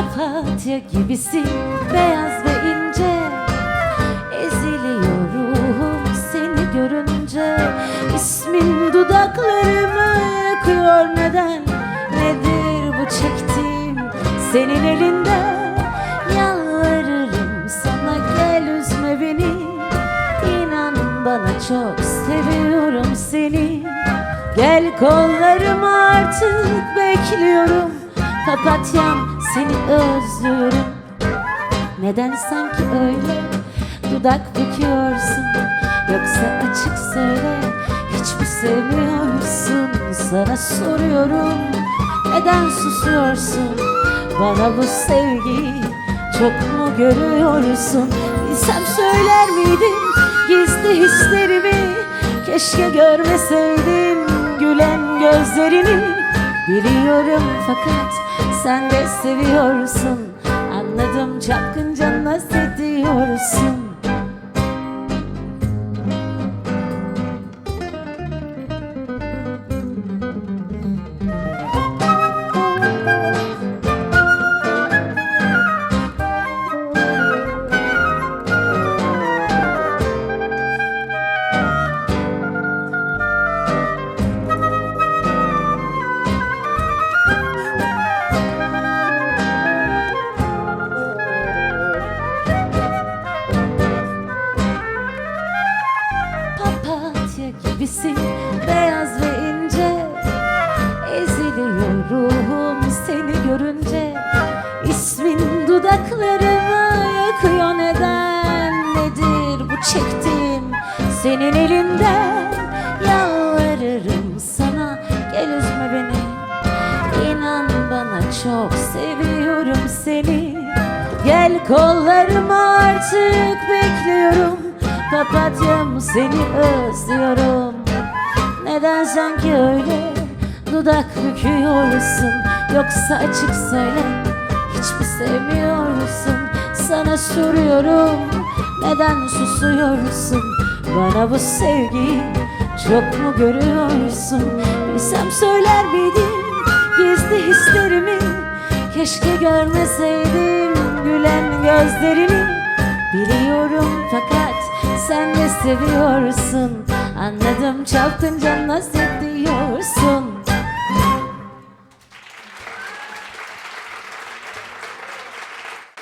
Papatya gibisin beyaz ve ince. Eziliyorum seni görünce İsmin dudaklarımı yakıyor neden? Nedir bu çektiğim senin elinde? Yalvarırım sana gel üzme beni. İnan bana çok seviyorum seni. Gel kollarıma artık bekliyorum. Papatyam seni özlüyorum. Neden sanki öyle dudak büküyorsun? Yoksa açık söyle hiç mi sevmiyorsun Sana soruyorum neden susuyorsun? Bana bu sevgiyi çok mu görüyorsun? Bilsem söyler miydim gizli hislerimi? Keşke görmeseydim gülen gözlerini Biliyorum fakat sen de seviyorsun. Anladım çapkınca naz ediyorsun gibisin. Beyaz ve ince Eziliyorum seni görünce. İsmin dudaklarımı yakıyor neden Nedir bu çektiğim? Senin elinden Yalvarırım sana gel üzme beni. İnan bana çok seviyorum seni. Gel kollarıma artık bekliyorum. Papatyam seni özlüyorum. Neden sanki öyle dudak büküyorsun? Yoksa açık söyle hiç mi sevmiyorsun? Sana soruyorum neden susuyorsun? Bana bu sevgiyi çok mu görüyorsun? Bilsem söyler miydin gizli hislerimi? Keşke görmeseydim gülen gözlerini Biliyorum seviyorsun. Anladım çapkınca naz ediyorsun